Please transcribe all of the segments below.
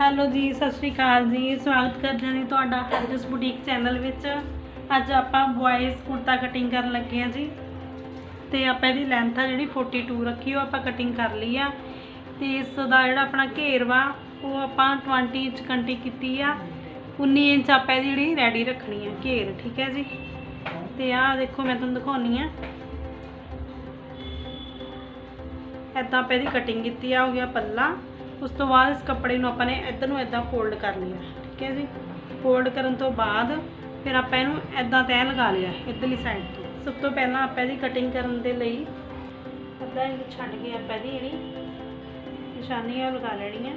Hello ਜੀ, ਸਤਿ ਸ਼੍ਰੀ ਅਕਾਲ ਜੀ। ਸਵਾਗਤ ਕਰਦੇ ਹਾਂ ਜੀ ਤੁਹਾਡਾ ਹਰਜਸ ਬੁਟੀਕ ਚੈਨਲ ਵਿੱਚ। ਅੱਜ ਆਪਾਂ ਬॉयਜ਼ ਕੁੜਤਾ ਕਟਿੰਗ ਕਰਨ ਲੱਗੇ ਹਾਂ ਜੀ। ਤੇ ਆਪਾਂ ਇਹਦੀ ਲੈਂਥ ਆ ਜਿਹੜੀ 42 ਰੱਖੀ, ਉਹ ਆਪਾਂ ਕਟਿੰਗ ਕਰ ਲਈ ਆ। ਤੇ ਇਸ ਦਾ ਜਿਹੜਾ ਆਪਣਾ ਘੇਰ ਵਾ, ਉਹ ਆਪਾਂ 20 ਇੰਚ ਕੰਟੀ ਕੀਤੀ ਆ। 19 ਇੰਚ ਆਪਾਂ ਇਹਦੀ ਜਿਹੜੀ ਰੈਡੀ ਰੱਖਣੀ ਆ, ਘੇਰ, ਠੀਕ ਹੈ ਜੀ? ਤੇ ਆਹ ਦੇਖੋ, ਮੈਂ ਤੁਹਾਨੂੰ ਦਿਖਾਉਣੀ ਆ। ਇੱਦਾਂ ਆਪਾਂ ਇਹਦੀ ਕਟਿੰਗ ਕੀਤੀ ਆ, ਹੋ ਗਿਆ ਪੱਲਾ। ਉਸ ਤੋਂ ਬਾਅਦ ਇਸ ਕੱਪੜੇ ਨੂੰ ਆਪਾਂ ਨੇ ਇੱਧਰ ਨੂੰ ਇੱਦਾਂ ਫੋਲਡ ਕਰ ਲਿਆ, ਠੀਕ ਹੈ ਜੀ? ਫੋਲਡ ਕਰਨ ਤੋਂ ਬਾਅਦ ਫਿਰ ਆਪਾਂ ਇਹਨੂੰ ਇੱਦਾਂ ਤੈਅ ਲਗਾ ਲਿਆ, ਇੱਧਰਲੀ ਸਾਈਡ ਤੋਂ। ਸਭ ਤੋਂ ਪਹਿਲਾਂ ਆਪਾਂ ਇਹਦੀ ਕਟਿੰਗ ਕਰਨ ਦੇ ਲਈ ਅੱਧਾ ਇੰਚ ਛੱਡ ਕੇ ਆਪਾਂ ਇਹਦੀ ਜਿਹੜੀ ਨਿਸ਼ਾਨੀ ਆ ਉਹ ਲਗਾ ਲੈਣੀ ਹੈ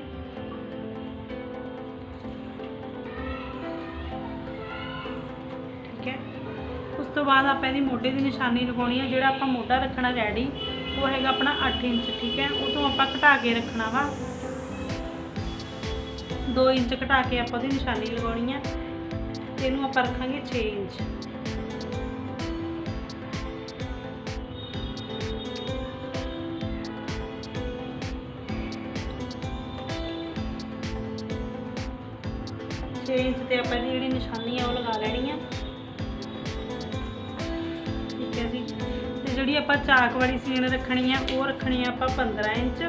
ਠੀਕ ਹੈ? ਉਸ ਤੋਂ ਬਾਅਦ ਆਪਾਂ ਇਹਦੀ ਮੋਢੇ ਦੀ ਨਿਸ਼ਾਨੀ ਲਗਾਉਣੀ ਹੈ ਜਿਹੜਾ ਆਪਾਂ ਮੋਢਾ ਰੱਖਣਾ ਰੈਡੀ ਉਹ ਹੈਗਾ ਆਪਣਾ 8 ਇੰਚ, ਠੀਕ ਹੈ? ਉਹ ਤੋਂ ਆਪਾਂ ਘਟਾ ਕੇ ਰੱਖਣਾ ਵਾ। 2 ਇੰਚ ਘਟਾ ਕੇ ਆਪਾਂ ਉਹਦੀ ਨਿਸ਼ਾਨੀ ਲਗਾਉਣੀ ਹੈ ਇਹਨੂੰ ਆਪਾਂ ਰੱਖਾਂਗੇ 6 ਇੰਚ। ਛੇ ਇੰਚ ਤੇ ਆਪਾਂ ਇਹਦੀ ਜਿਹੜੀ ਨਿਸ਼ਾਨੀ ਆ, ਉਹ ਲਗਾ ਲੈਣੀ ਆ। ਠੀਕ ਹੈ ਜੀ। ਤੇ ਜਿਹੜੀ ਆਪਾਂ ਚਾਕ ਵਾਲੀ ਸੀਨ ਰੱਖਣੀ ਆ, ਉਹ ਰੱਖਣੀ ਆ ਆਪਾਂ 15 ਇੰਚ।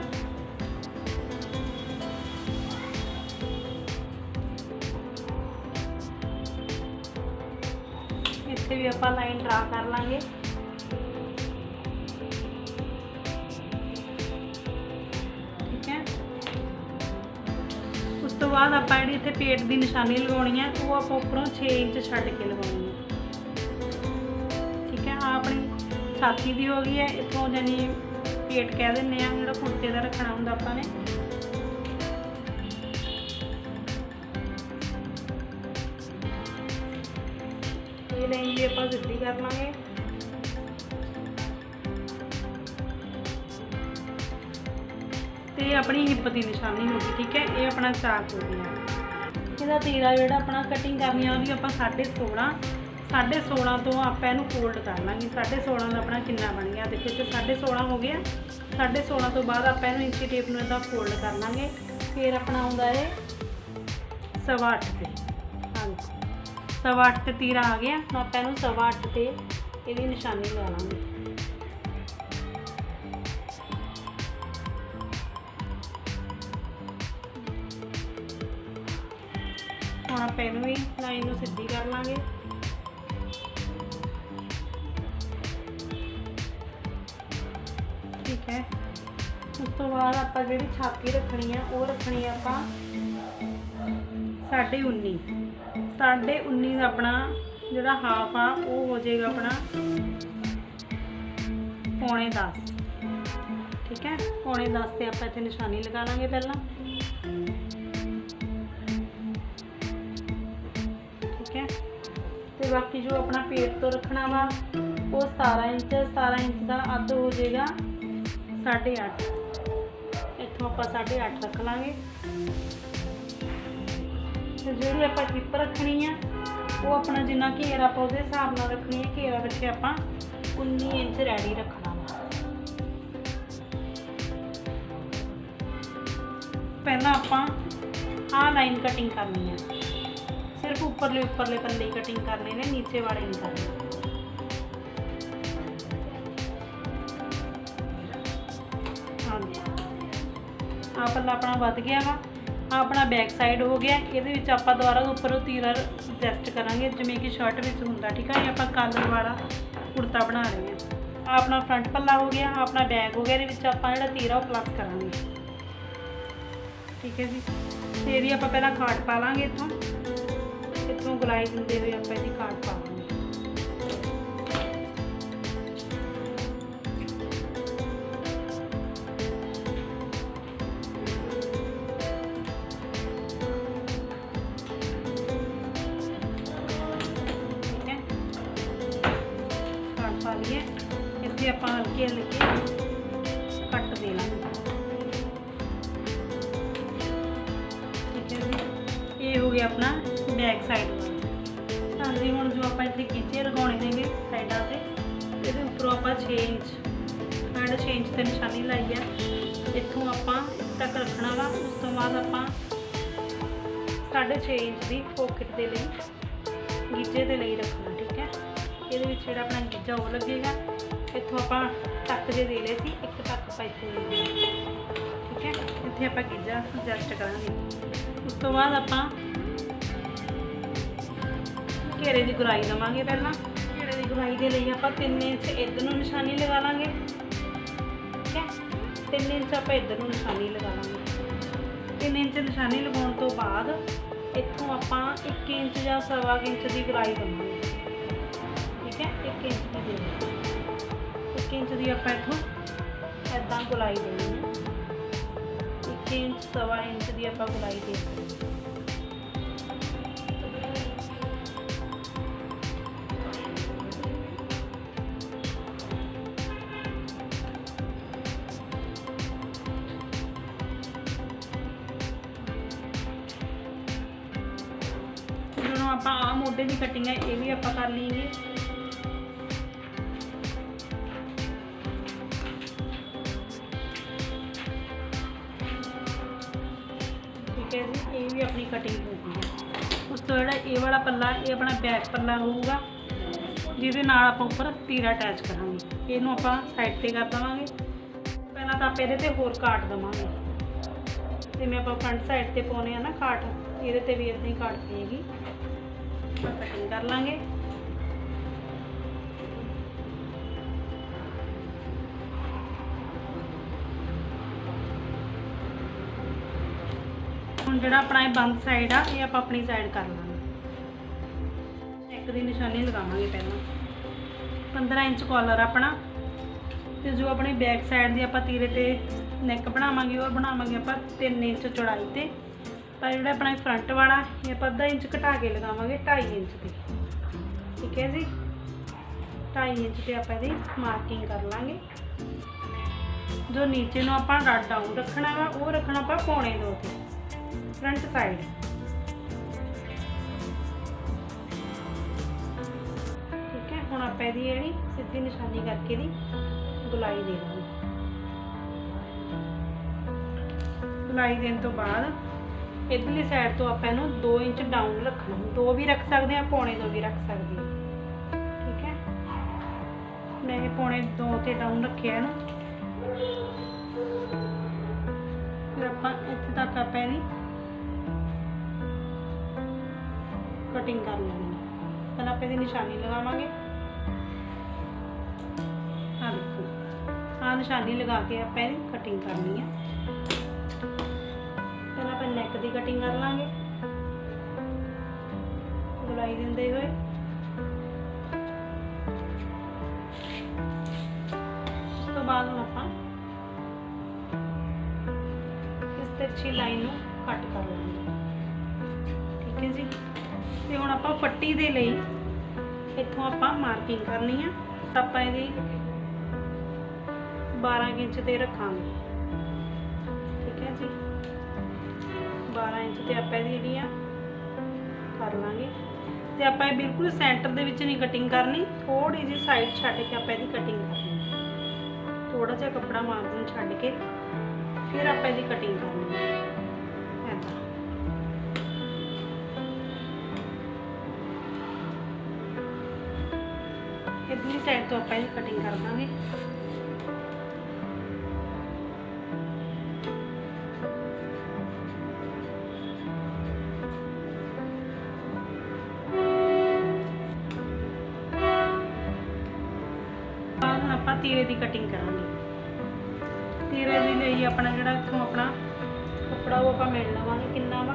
ਵੀ ਆਪਾਂ ਲਾਈਨ ਡਰਾ ਕਰ ਲਾਂਗੇ। ਠੀਕ ਹੈ? ਉਸ ਤੋਂ ਬਾਅਦ ਆਪਾਂ ਜਿਹੜੀ ਇੱਥੇ ਪੇਟ ਦੀ ਨਿਸ਼ਾਨੀ ਲਗਾਉਣੀ ਹੈ, ਉਹ ਆਪਾਂ ਉੱਪਰੋਂ 6 ਇੰਚ ਛੱਡ ਕੇ ਲਗਾਉਣੀ ਹੈ। ਠੀਕ ਹੈ? ਆ ਆਪਣੀ ਛਾਤੀ ਦੀ ਹੋ ਗਈ ਹੈ। ਇੱਥੋਂ ਜਾਨੀ ਪੇਟ ਕਹਿ ਦਿੰਨੇ ਆ ਜਿਹੜਾ ਕੁੜਤੇ ਦਾ ਰੱਖਣਾ ਹੁੰਦਾ ਆਪਾਂ ਨੇ। ਲਾਈਨ ਵੀ ਆਪਾਂ ਸਿੱਧੀ ਕਰ ਲਾਂਗੇ। ਤੇ ਆਪਣੀ ਹਿੱਪ ਦੀ ਨਿਸ਼ਾਨੀ ਹੋ ਗਈ, ਠੀਕ ਹੈ? ਇਹ ਆਪਣਾ ਚਾਕ ਹੋ ਗਿਆ ਇਹਦਾ ਤੀਰਾ ਜਿਹੜਾ ਆਪਣਾ ਕਟਿੰਗ ਕਰਨੀ ਆ ਉਹਦੀ ਆਪਾਂ 16.5 16.5 ਤੋਂ ਆਪਾਂ ਇਹਨੂੰ ਫੋਲਡ ਕਰ ਲਾਂਗੇ। 16.5 ਦਾ ਆਪਣਾ ਕਿੰਨਾ ਬਣ ਗਿਆ? ਦੇਖੋ, ਇੱਥੇ 16.5 ਹੋ ਗਿਆ। 16.5 ਤੋਂ ਬਾਅਦ ਆਪਾਂ ਇਹਨੂੰ ਇੰਚੀ ਟੇਪ ਨੂੰ ਇਹਦਾ ਫੋਲਡ ਕਰ ਲਾਂਗੇ। ਫਿਰ ਆਪਣਾ ਆਉਂਦਾ ਹੈ ਸਵਾ ਅੱਠ ਤੇ। ਹਾਂਜੀ। ਸਵਾ ਅੱਠ ਤੇ ਤੀਰ ਆ ਗਿਆ। ਨਾ ਆਪਾਂ ਇਹਨੂੰ ਸਵਾ ਅੱਠ ਤੇ ਇਹਦੀ ਨਿਸ਼ਾਨੀ ਲਾ ਲਾਂਗੇ। ਹੁਣ ਆਪਾਂ ਇਹਨੂੰ ਹੀ ਲਾਈਨ ਨੂੰ ਸਿੱਧੀ ਕਰ ਲਾਂਗੇ। ਠੀਕ ਹੈ। ਉਸ ਤੋਂ ਬਾਅਦ ਆਪਾਂ ਜਿਹੜੀ ਛਾਤੀ ਰੱਖਣੀ ਆ, ਉਹ ਰੱਖਣੀ ਆ ਆਪਾਂ 19.5 19.5 ਦਾ ਆਪਣਾ ਜਿਹੜਾ ਹਾਫ ਆ, ਉਹ ਹੋ ਜਾਏਗਾ ਆਪਣਾ ਪੌਣੇ 10 ਠੀਕ ਹੈ? ਪੌਣੇ 10 ਤੇ ਆਪਾਂ ਇੱਥੇ ਨਿਸ਼ਾਨੀ ਲਗਾ ਲਾਂਗੇ ਪਹਿਲਾਂ। ਠੀਕ ਹੈ? ਤੇ ਬਾਕੀ ਜੋ ਆਪਣਾ ਪੇਟ ਤੋਂ ਰੱਖਣਾ ਵਾ, ਉਹ 17 ਇੰਚ 17 ਇੰਚ ਦਾ ਅੱਧ ਹੋ ਜਾਏਗਾ 8.5 ਇੱਥੋਂ ਆਪਾਂ 8.5 ਰੱਖ ਲਾਂਗੇ। ਤੇ ਜਿਹੜੀ ਆਪਾਂ ਹਿੱਪ ਰੱਖਣੀ ਆ, ਉਹ ਆਪਣਾ ਜਿੰਨਾ ਘੇਰ ਆਪਾਂ ਉਹਦੇ ਹਿਸਾਬ ਨਾਲ ਰੱਖਣੀ ਹੈ ਘੇਰਾ ਰੱਖਿਆ ਆਪਾਂ 19 ਇੰਚ ਰੈਡੀ ਰੱਖਣਾ ਵਾ। ਪਹਿਲਾਂ ਆਪਾਂ ਆਹ ਲਾਈਨ ਕਟਿੰਗ ਕਰਨੀ ਹੈ ਸਿਰਫ ਉੱਪਰਲੇ ਉੱਪਰਲੇ ਪੱਲੇ ਹੀ ਕਟਿੰਗ ਕਰਨੇ ਨੇ, ਨੀਚੇ ਵਾਲੇ ਨਹੀਂ ਕਰਨੇ। ਹਾਂਜੀ। ਆਹ ਪੱਲਾ ਆਪਣਾ ਵੱਧ ਗਿਆ ਵਾ। ਆਹ ਆਪਣਾ ਬੈਕ ਸਾਈਡ ਹੋ ਗਿਆ। ਇਹਦੇ ਵਿੱਚ ਆਪਾਂ ਦੁਬਾਰਾ ਉੱਪਰੋਂ ਤੀਰਾ ਐਡਜਸਟ ਕਰਾਂਗੇ। ਜਿਵੇਂ ਕਿ ਸ਼ਰਟ ਵਿੱਚ ਹੁੰਦਾ, ਠੀਕ ਹੈ ਇਹ ਆਪਾਂ ਕਾਲਰ ਵਾਲਾ ਕੁੜਤਾ ਬਣਾ ਰਹੇ ਹਾਂ। ਆਹ ਆਪਣਾ ਫਰੰਟ ਪੱਲਾ ਹੋ ਗਿਆ, ਆਪਣਾ ਬੈਕ ਹੋ ਗਿਆ। ਇਹਦੇ ਵਿੱਚ ਆਪਾਂ ਜਿਹੜਾ ਤੀਰਾ ਉਹ ਪਲੱਸ ਕਰਾਂਗੇ। ਠੀਕ ਹੈ ਜੀ? ਤੇ ਇਹਦੀ ਆਪਾਂ ਪਹਿਲਾਂ ਕਾਟ ਪਾ ਲਾਂਗੇ ਇੱਥੋਂ। ਇੱਥੋਂ ਗੁਲਾਈ ਦਿੰਦੇ ਹੋਏ ਆਪਾਂ ਇਹਦੀ ਕਾਟ ਪਾ ਜੀ ਆਪਣਾ ਬੈਕ ਸਾਈਡ ਵਾਲਾ ਹਾਂਜੀ, ਹੁਣ ਜੋ ਆਪਾਂ ਇੱਥੇ ਕੀਚੇ ਲਗਾਉਣੇ ਨੇਗੇ ਸਾਈਡਾਂ ਤੇ, ਇਹਦੇ ਉੱਪਰੋਂ ਆਪਾਂ 6 ਇੰਚ, ਸਾਢੇ 6 ਇੰਚ ਤੇ ਨਿਸ਼ਾਨੀ ਲਾਈ ਆ। ਇੱਥੋਂ ਆਪਾਂ ਤੱਕ ਰੱਖਣਾ ਵਾ, ਉਸ ਤੋਂ ਬਾਅਦ ਆਪਾਂ 6.5 ਇੰਚ ਦੀ ਪੋਕਟ ਦੇ ਲਈ ਗੀਜੇ ਦੇ ਲਈ ਰੱਖਣਾ, ਠੀਕ ਹੈ? ਇਹਦੇ ਵਿੱਚ ਜਿਹੜਾ ਆਪਣਾ ਗੀਜਾ ਉਹ ਲੱਗੇਗਾ। ਇੱਥੋਂ ਆਪਾਂ ਟੱਕ ਜੇ ਦੇ ਲਏ ਸੀ, ਇੱਕ ਟੱਕ ਆਪਾਂ ਇੱਥੇ ਦੇ ਦੇਣਾ। ਠੀਕ ਹੈ? ਇੱਥੇ ਆਪਾਂ ਗੀਜਾ ਐਡਜਸਟ ਕਰਾਂਗੇ। ਉਸ ਤੋਂ ਬਾਅਦ ਆਪਾਂ ਘੇਰੇ ਦੀ ਗੁਰਾਈ ਲਵਾਂਗੇ ਪਹਿਲਾਂ। ਘੇਰੇ ਦੀ ਗੁਰਾਈ ਦੇ ਲਈ ਆਪਾਂ 3 ਇੰਚ ਇੱਧਰ ਨੂੰ ਨਿਸ਼ਾਨੀ ਲਗਾ ਲਾਂਗੇ। ਠੀਕ ਹੈ? 3 ਇੰਚ ਆਪਾਂ ਇੱਧਰ ਨੂੰ ਨਿਸ਼ਾਨੀ ਲਗਾ ਲਾਂਗੇ। 3 ਇੰਚ ਨਿਸ਼ਾਨੀ ਲਗਾਉਣ ਤੋਂ ਬਾਅਦ ਇੱਥੋਂ ਆਪਾਂ 1 ਇੰਚ ਜਾਂ ਸਵਾ ਕੁ ਇੰਚ ਦੀ ਗੁਰਾਈ ਲਵਾਂਗੇ ਠੀਕ ਹੈ? 1 ਇੰਚ ਦੀ ਦੇ 1 ਇੰਚ ਦੀ ਆਪਾਂ ਇੱਥੋਂ ਐਦਾਂ ਗੁਲਾਈ ਦੇਣੀ ਹੈ। 1 ਇੰਚ, ਸਵਾ ਇੰਚ ਦੀ ਆਪਾਂ ਗੁਲਾਈ ਦੇ ਦਿਓ ਆਪਾਂ ਦੀ ਕਟਿੰਗ ਹੈ, ਇਹ ਵੀ ਆਪਾਂ ਕਰ ਲਈਏ। ਠੀਕ ਹੈ ਜੀ, ਇਹ ਵੀ ਆਪਣੀ ਕਟਿੰਗ ਹੋ ਗਈ ਹੈ। ਉਸ ਤੋਂ ਜਿਹੜਾ ਇਹ ਵਾਲਾ ਪੱਲਾ, ਇਹ ਆਪਣਾ ਬੈਕ ਪੱਲਾ ਹੋਊਗਾ, ਜਿਹਦੇ ਨਾਲ ਆਪਾਂ ਉੱਪਰ ਤੀਰਾ ਅਟੈਚ ਕਰਾਂਗੇ। ਇਹਨੂੰ ਆਪਾਂ ਸਾਈਡ ਤੇ ਕਰ ਦਵਾਂਗੇ। ਪਹਿਲਾਂ ਤਾਂ ਆਪਾਂ ਇਹਦੇ ਤੇ ਹੋਰ ਕਾਟ ਦਵਾਂਗੇ। ਜਿਵੇਂ ਆਪਾਂ ਫਰੰਟ ਸਾਈਡ ਤੇ ਪਾਉਨੇ ਆ ਨਾ ਕਾਟ, ਇਹਦੇ ਤੇ ਵੀ ਇਦਾਂ ਹੀ ਕਾਟ ਪਏਗੀ। ਆਪਾਂ ਕਟਿੰਗ ਕਰ ਲਾਂਗੇ। ਹੁਣ ਜਿਹੜਾ ਆਪਣਾ ਇਹ ਬੰਦ ਸਾਈਡ ਆ, ਇਹ ਆਪਾਂ ਆਪਣੀ ਸਾਈਡ ਕਰ ਲਾਂਗੇ। ਨੈਕ ਦੀ ਨਿਸ਼ਾਨੀ ਲਗਾਵਾਂਗੇ ਪਹਿਲਾਂ। 15 ਇੰਚ ਕਾਲਰ ਆਪਣਾ। ਤੇ ਜੋ ਆਪਣੀ ਬੈਕ ਸਾਈਡ ਦੀ ਆਪਾਂ ਤੀਰੇ ਤੇ ਨੈਕ ਬਣਾਵਾਂਗੇ, ਉਹ ਬਣਾਵਾਂਗੇ ਆਪਾਂ 3 ਇੰਚ ਚੌੜਾਈ ਤੇ। ਤਾਂ ਜਿਹੜਾ ਆਪਣਾ ਫਰੰਟ ਵਾਲਾ, ਇਹ ਆਪਾਂ ਅੱਧਾ ਇੰਚ ਘਟਾ ਕੇ ਲਗਾਵਾਂਗੇ 2.5 ਇੰਚ ਤੇ। ਠੀਕ ਹੈ ਜੀ? 2.5 ਇੰਚ ਤੇ ਆਪਾਂ ਇਹਦੀ ਮਾਰਕਿੰਗ ਕਰ ਲਾਂਗੇ। ਜੋ ਨੀਚੇ ਨੂੰ ਆਪਾਂ ਰੱਡ ਡਾਊਨ ਰੱਖਣਾ ਵਾ, ਉਹ ਰੱਖਣਾ ਆਪਾਂ ਪੌਣੇ ਦੋ ਤੇ ਫਰੰਟ ਸਾਈਡ ਠੀਕ ਹੈ, ਹੁਣ ਆਪਾਂ ਇਹਦੀ ਜਿਹੜੀ ਸਿੱਧੀ ਨਿਸ਼ਾਨੀ ਕਰਕੇ ਦੀ ਗੁਲਾਈ ਦੇ ਦਾਂਗੇ। ਗੁਲਾਈ ਦੇਣ ਤੋਂ ਬਾਅਦ ਇਧਰਲੀ ਸਾਈਡ ਤੋਂ ਆਪਾਂ ਇਹਨੂੰ 2 ਇੰਚ ਡਾਊਨ ਰੱਖਣਾ। 2 ਵੀ ਰੱਖ ਸਕਦੇ ਆ ਪੌਣੇ 2 ਵੀ ਰੱਖ ਸਕਦੇ ਆ ਠੀਕ ਹੈ? ਮੈਂ ਇਹ ਪੌਣੇ 2 ਤੇ ਡਾਊਨ ਰੱਖਿਆ ਇਹਨੂੰ। ਫਿਰ ਆਪਾਂ ਇੱਥੇ ਤੱਕ ਆਪਾਂ ਇਹਦੀ ਕਟਿੰਗ ਕਰ ਲੈਣੀ ਹੈ। ਪਹਿਲਾਂ ਆਪਾਂ ਇਹਦੀ ਨਿਸ਼ਾਨੀ ਲਗਾਵਾਂਗੇ। ਆ ਦੇਖੋ। ਆ ਨਿਸ਼ਾਨੀ ਲਗਾ ਕੇ ਆਪਾਂ ਇਹਦੀ ਕਟਿੰਗ ਕਰਨੀ ਆ ਦੀ ਕਟਿੰਗ ਕਰ ਲਾਂਗੇ। ਗੁਲਾਈ ਦਿੰਦੇ ਹੋਏ। ਉਸ ਤੋਂ ਬਾਅਦ ਹੁਣ ਆਪਾਂ ਇਸ ਤਿਰਛੀ ਲਾਈਨ ਨੂੰ ਕੱਟ ਕਰ ਲਾਂਗੇ। ਠੀਕ ਹੈ ਜੀ? ਤੇ ਹੁਣ ਆਪਾਂ ਫੱਟੀ ਦੇ ਲਈ ਇੱਥੋਂ ਆਪਾਂ ਮਾਰਕਿੰਗ ਕਰਨੀ ਆ। ਆਪਾਂ ਇਹਦੀ 12 ਇੰਚ ਤੇ ਰੱਖਾਂਗੇ। ਇੰਚ ਤੇ ਆਪਾਂ ਇਹਦੀ ਜਿਹੜੀਆਂ ਕਰ ਲਾਂਗੇ। ਤੇ ਆਪਾਂ ਇਹ ਬਿਲਕੁਲ ਸੈਂਟਰ ਦੇ ਵਿੱਚ ਨਹੀਂ ਕਟਿੰਗ ਕਰਨੀ ਥੋੜੀ ਜਿਹੀ ਸਾਈਡ ਛੱਡ ਕੇ ਆਪਾਂ ਇਹਦੀ ਕਟਿੰਗ ਕਰਨੀ। ਥੋੜਾ ਜਿਹਾ ਕੱਪੜਾ ਮਾਰਜਨ ਛੱਡ ਕੇ, ਫਿਰ ਆਪਾਂ ਇਹਦੀ ਕਟਿੰਗ ਕਰਨੀ। ਹੈ ਇਧਰਲੀ ਸਾਈਡ ਤੋਂ ਆਪਾਂ ਇਹਦੀ ਕਟਿੰਗ ਕਰ ਦਾਂਗੇ। ਤੀਰੇ ਦੀ ਕਟਿੰਗ ਕਰਾਂਗੇ। ਤੀਰੇ ਦੇ ਲਈ ਆਪਣਾ ਜਿਹੜਾ ਇੱਥੋਂ ਆਪਣਾ ਕੱਪੜਾ ਉਹ ਆਪਾਂ ਮਿਲ ਲਵਾਂਗੇ। ਕਿੰਨਾ ਵਾ?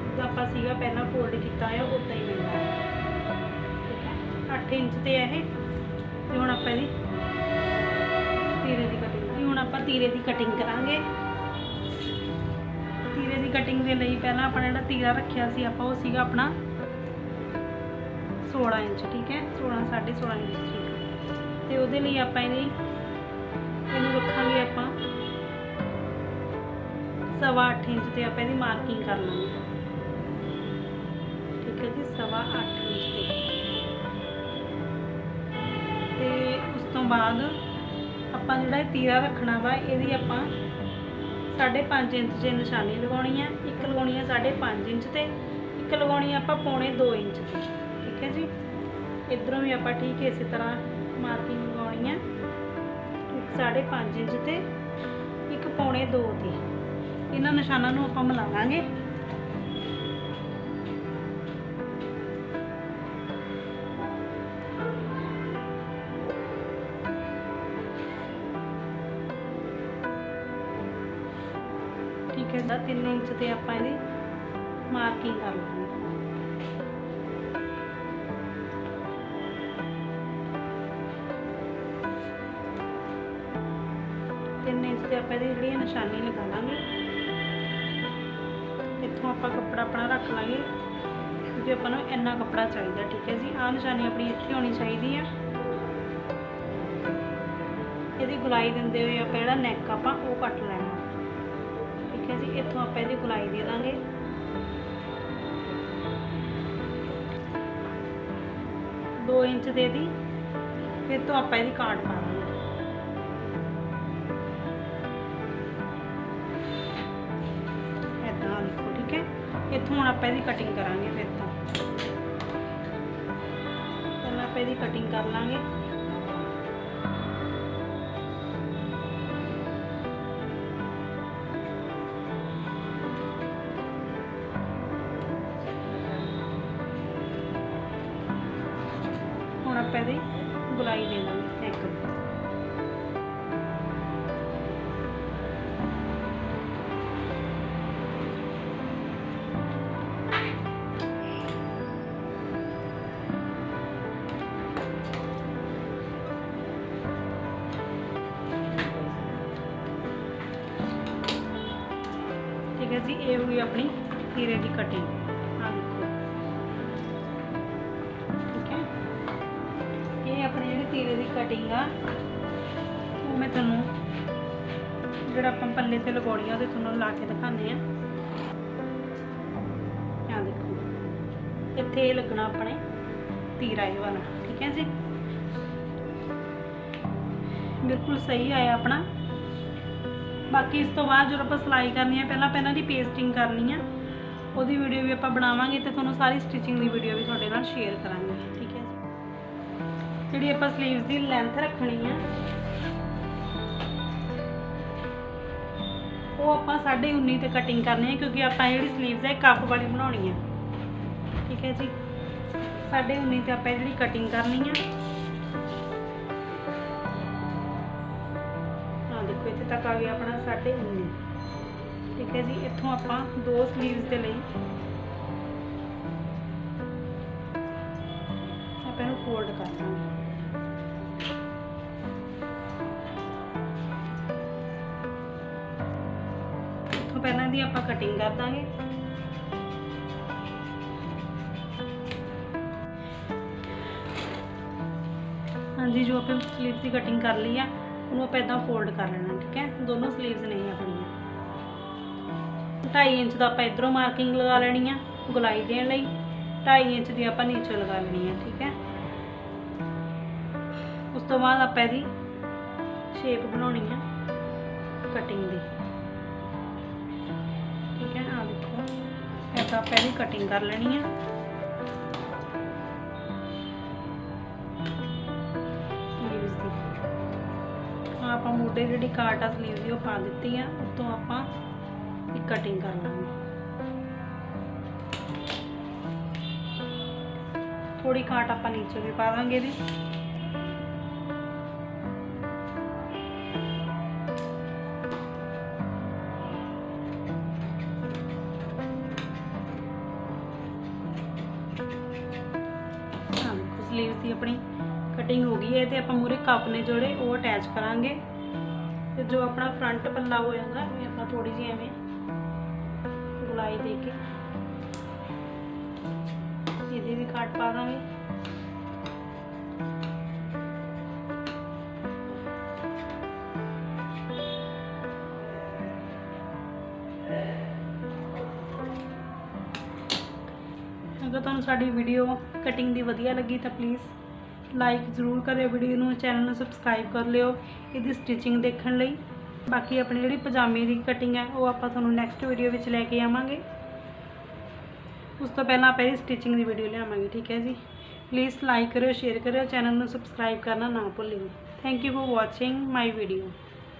ਜਿੱਦਾਂ ਆਪਾਂ ਸੀਗਾ ਪਹਿਲਾਂ ਫੋਲਡ ਕੀਤਾ ਹੈ ਉਦਾਂ ਹੀ ਮਿਲਣਾ ਠੀਕ ਹੈ? 8 ਇੰਚ ਤੇ ਹੈ ਇਹ। ਤੇ ਹੁਣ ਆਪਾਂ ਇਹਦੀ ਤੀਰੇ ਦੀ ਕਟਿੰਗ ਹੁਣ ਆਪਾਂ ਤੀਰੇ ਦੀ ਕਟਿੰਗ ਕਰਾਂਗੇ। ਤੀਰੇ ਦੀ ਕਟਿੰਗ ਦੇ ਲਈ ਪਹਿਲਾਂ ਆਪਣਾ ਜਿਹੜਾ ਤੀਰਾ ਰੱਖਿਆ ਸੀ, ਆਪਾਂ ਉਹ ਸੀਗਾ ਆਪਣਾ 16 ਇੰਚ, ਠੀਕ ਹੈ? 16 16.5 ਇੰਚ ਤੇ ਉਹਦੇ ਲਈ ਆਪਾਂ ਇਹਦੀ, ਇਹਨੂੰ ਰੱਖਾਂਗੇ ਆਪਾਂ ਸਵਾ 8 ਇੰਚ ਤੇ ਆਪਾਂ ਇਹਦੀ ਮਾਰਕਿੰਗ ਕਰ ਲਾਂਗੇ। ਠੀਕ ਹੈ ਜੀ, ਸਵਾ 8 ਇੰਚ ਤੇ। ਤੇ ਉਸ ਤੋਂ ਬਾਅਦ ਆਪਾਂ ਜਿਹੜਾ ਇਹ ਤੀਰਾ ਰੱਖਣਾ ਵਾ, ਇਹਦੀ ਆਪਾਂ 5.5 ਇੰਚ 'ਚ ਨਿਸ਼ਾਨੀ ਲਗਾਉਣੀ ਹੈ, ਇੱਕ ਲਗਾਉਣੀ ਹੈ 5.5 ਇੰਚ ਤੇ, ਇੱਕ ਲਗਾਉਣੀ ਆਪਾਂ ਪੌਣੇ 2 ਇੰਚ। ਤੇ ਠੀਕ ਹੈ ਜੀ। ਇਧਰੋਂ ਵੀ ਆਪਾਂ ਠੀਕ ਇਸੇ ਤਰ੍ਹਾਂ ਮਾਰਕਿੰਗ ਲਗਾਉਣੀ ਹੈ ਇੱਕ 5.5 ਇੰਚ ਤੇ, ਇੱਕ ਪੌਣੇ 2 ਤੇ। ਇਹਨਾਂ ਨਿਸ਼ਾਨਾਂ ਨੂੰ ਆਪਾਂ ਮਿਲਾ ਠੀਕ ਹੈ ਦਾ 3 ਇੰਚ ਤੇ ਆਪਾਂ ਇਹਦੀ ਮਾਰਕਿੰਗ ਕਰ ਲਵਾਂਗੇ ਆਪਾਂ ਇਹਦੀ ਜਿਹੜੀ ਨਿਸ਼ਾਨੀ ਲਗਾ ਲਾਂਗੇ ਇੱਥੋਂ ਆਪਾਂ ਕੱਪੜਾ ਆਪਣਾ ਰੱਖ ਲਾਂਗੇ। ਕਿਉਂਕਿ ਆਪਾਂ ਨੂੰ ਇੰਨਾ ਕੱਪੜਾ ਚਾਹੀਦਾ, ਠੀਕ ਹੈ ਜੀ? ਆਹ ਨਿਸ਼ਾਨੀ ਆਪਣੀ ਇੱਥੇ ਹੋਣੀ ਚਾਹੀਦੀ ਆ। ਇਹਦੀ ਗੁਲਾਈ ਦਿੰਦੇ ਹੋਏ ਆਪਾਂ ਜਿਹੜਾ ਨੈਕ ਆਪਾਂ ਉਹ ਕੱਟ ਲੈਣਾ। ਠੀਕ ਹੈ ਜੀ? ਇੱਥੋਂ ਆਪਾਂ ਇਹਦੀ ਗੁਲਾਈ ਦੇ ਦਾਂਗੇ। ਦੋ ਇੰਚ ਦੇ ਦੀ। ਫਿਰ ਤੋਂ ਆਪਾਂ ਇਹਦੀ ਕਾਟ ਪਾ ਹੁਣ ਆਪਾਂ ਇਹਦੀ ਕਟਿੰਗ ਕਰਾਂਗੇ ਫਿਰ ਤਾਂ। ਪਹਿਲਾਂ ਆਪਾਂ ਇਹਦੀ ਕਟਿੰਗ ਕਰ ਲਾਂਗੇ। ਠੀਕ ਹੈ ਜੀ, ਇਹ ਹੋਈ ਆਪਣੀ ਤੀਰੇ ਦੀ ਕਟਿੰਗ ਆ ਦੇਖੋ। ਠੀਕ ਹੈ? ਇਹ ਆਪਣੀ ਜਿਹੜੀ ਤੀਰੇ ਦੀ ਕਟਿੰਗ ਆ, ਉਹ ਮੈਂ ਤੁਹਾਨੂੰ ਜਿਹੜਾ ਆਪਾਂ ਪੱਲੇ ਤੇ ਲਗਾਉਣੀ ਆ ਉਹਦੇ ਤੁਹਾਨੂੰ ਲਾ ਕੇ ਦਿਖਾਉਂਦੇ ਆ ਆ ਦੇਖੋ। ਇੱਥੇ ਇਹ ਲੱਗਣਾ ਆਪਣੇ ਤੀਰਾ ਇਹ ਵਾਲਾ। ਠੀਕ ਹੈ ਜੀ? ਬਿਲਕੁਲ ਸਹੀ ਆਇਆ ਆਪਣਾ। ਬਾਕੀ ਇਸ ਤੋਂ ਬਾਅਦ ਜਦੋਂ ਆਪਾਂ ਸਿਲਾਈ ਕਰਨੀ ਹੈ, ਪਹਿਲਾਂ ਪਹਿਲਾਂ ਦੀ ਪੇਸਟਿੰਗ ਕਰਨੀ ਆ ਉਹਦੀ ਵੀਡੀਓ ਵੀ ਆਪਾਂ ਬਣਾਵਾਂਗੇ ਤੇ ਤੁਹਾਨੂੰ ਸਾਰੀ ਸਟਿਚਿੰਗ ਦੀ ਵੀਡੀਓ ਵੀ ਤੁਹਾਡੇ ਨਾਲ ਸ਼ੇਅਰ ਕਰਾਂਗੇ, ਠੀਕ ਹੈ ਜੀ? ਜਿਹੜੀ ਆਪਾਂ ਸਲੀਵਸ ਦੀ ਲੈਂਥ ਰੱਖਣੀ ਆ ਉਹ ਆਪਾਂ 19.5 ਤੇ ਕਟਿੰਗ ਕਰਨੀ ਹੈ, ਕਿਉਂਕਿ ਆਪਾਂ ਜਿਹੜੀ ਸਲੀਵਸ ਹੈ ਕੱਪ ਵਾਲੀ ਬਣਾਉਣੀ ਹੈ। ਠੀਕ ਹੈ ਜੀ? 19.5 ਤੇ ਆਪਾਂ ਜਿਹੜੀ ਕਟਿੰਗ ਕਰਨੀ ਆ ਤੱਕ ਆ ਗਿਆ ਆਪਣਾ 19.5 ਠੀਕ ਹੈ ਜੀ, ਇੱਥੋਂ ਆਪਾਂ ਦੋ ਸਲੀਵਸ ਦੇ ਲਈ ਆਪਾਂ ਇਹਨੂੰ ਫੋਲਡ ਕਰ ਦਾਂਗੇ ਇੱਥੋਂ ਪਹਿਲਾਂ ਦੀ ਆਪਾਂ ਕਟਿੰਗ ਕਰ ਦਾਂਗੇ। ਹਾਂਜੀ, ਜੋ ਆਪਾਂ ਸਲੀਵ ਦੀ ਕਟਿੰਗ ਕਰ ਲਈ ਆ ਉਹਨੂੰ ਆਪਾਂ ਇਦਾਂ ਫੋਲਡ ਕਰ ਲੈਣਾ, ਠੀਕ ਹੈ? ਦੋਨੋਂ ਸਲੀਵਸ ਨਹੀਂ ਆਪਣੀਆਂ। 2.5 ਇੰਚ ਦਾ ਆਪਾਂ ਇਧਰੋਂ ਮਾਰਕਿੰਗ ਲਗਾ ਲੈਣੀ ਆ, ਗੁਲਾਈ ਦੇਣ ਲਈ। 2.5 ਇੰਚ ਦੀ ਆਪਾਂ ਨੀਚੇ ਲਗਾ ਲੈਣੀ ਆ, ਠੀਕ ਹੈ? ਉਸ ਤੋਂ ਬਾਅਦ ਆਪਾਂ ਇਹਦੀ ਸ਼ੇਪ ਬਣਾਉਣੀ ਆ ਕਟਿੰਗ ਦੀ। ਠੀਕ ਹੈ? ਆ ਦੇਖੋ। ਇਹ ਤਾਂ ਆਪਾਂ ਇਹਦੀ ਕਟਿੰਗ ਕਰ ਲੈਣੀ ਆ। ਆਹ ਆਪਾਂ ਜਿਹੜੀ ਕਾਟ ਆ ਸਲੀਵ ਦੀ ਉਹ ਪਾ ਦਿੱਤੀ ਆ। ਉਤੋਂ ਆਪਾਂ ਕਟਿੰਗ ਕਰ ਲਾਂਗੇ। ਥੋੜੀ ਕਾਟ ਆਪਾਂ ਨੀਚੇ ਵੀ ਪਾ ਦਾਂਗੇ ਇਹਦੀ। ਸਲੀਵਸ ਦੀ ਆਪਣੀ ਕਟਿੰਗ ਹੋ ਗਈ ਹੈ ਤੇ ਆਪਾਂ ਮੂਰੇ ਕੱਪ ਨੇ ਜਿਹੜੇ ਉਹ ਅਟੈਚ ਕਰਾਂਗੇ। ਤੇ ਜੋ ਆਪਣਾ ਫਰੰਟ ਪੱਲਾ ਹੋ ਜਾਂਦਾ ਇਹ ਆਪਾਂ ਥੋੜੀ ਜਿਹੀ ਐਵੇਂ ਗੁਲਾਈ ਦੇ ਕੇ। ਇਹਦੇ ਵੀ ਕੱਟ ਪਾ ਦਾਂਗੇ। ਅਗਰ ਤੁਹਾਨੂੰ ਸਾਡੀ ਵੀਡੀਓ ਕਟਿੰਗ ਦੀ ਵਧੀਆ ਲੱਗੀ ਤਾਂ ਪਲੀਜ਼ ਲਾਈਕ ਜ਼ਰੂਰ ਕਰਿਓ ਵੀਡੀਓ ਨੂੰ ਚੈਨਲ ਨੂੰ ਸਬਸਕ੍ਰਾਈਬ ਕਰ ਲਿਓ ਇਹਦੀ ਸਟਿਚਿੰਗ ਦੇਖਣ ਲਈ। ਬਾਕੀ ਆਪਣੀ ਜਿਹੜੀ ਪਜਾਮੇ ਦੀ ਕਟਿੰਗ ਹੈ, ਉਹ ਆਪਾਂ ਤੁਹਾਨੂੰ ਨੈਕਸਟ ਵੀਡੀਓ ਵਿੱਚ ਲੈ ਕੇ ਆਵਾਂਗੇ। ਉਸ ਤੋਂ ਪਹਿਲਾਂ ਆਪਾਂ ਇਹਦੀ ਸਟਿਚਿੰਗ ਦੀ ਵੀਡੀਓ ਲਿਆਵਾਂਗੇ, ਠੀਕ ਹੈ ਜੀ? ਪਲੀਜ਼ ਲਾਈਕ ਕਰਿਓ ਸ਼ੇਅਰ ਕਰਿਓ ਚੈਨਲ ਨੂੰ ਸਬਸਕ੍ਰਾਈਬ ਕਰਨਾ ਨਾ ਭੁੱਲਿਓ। Thank you for watching my video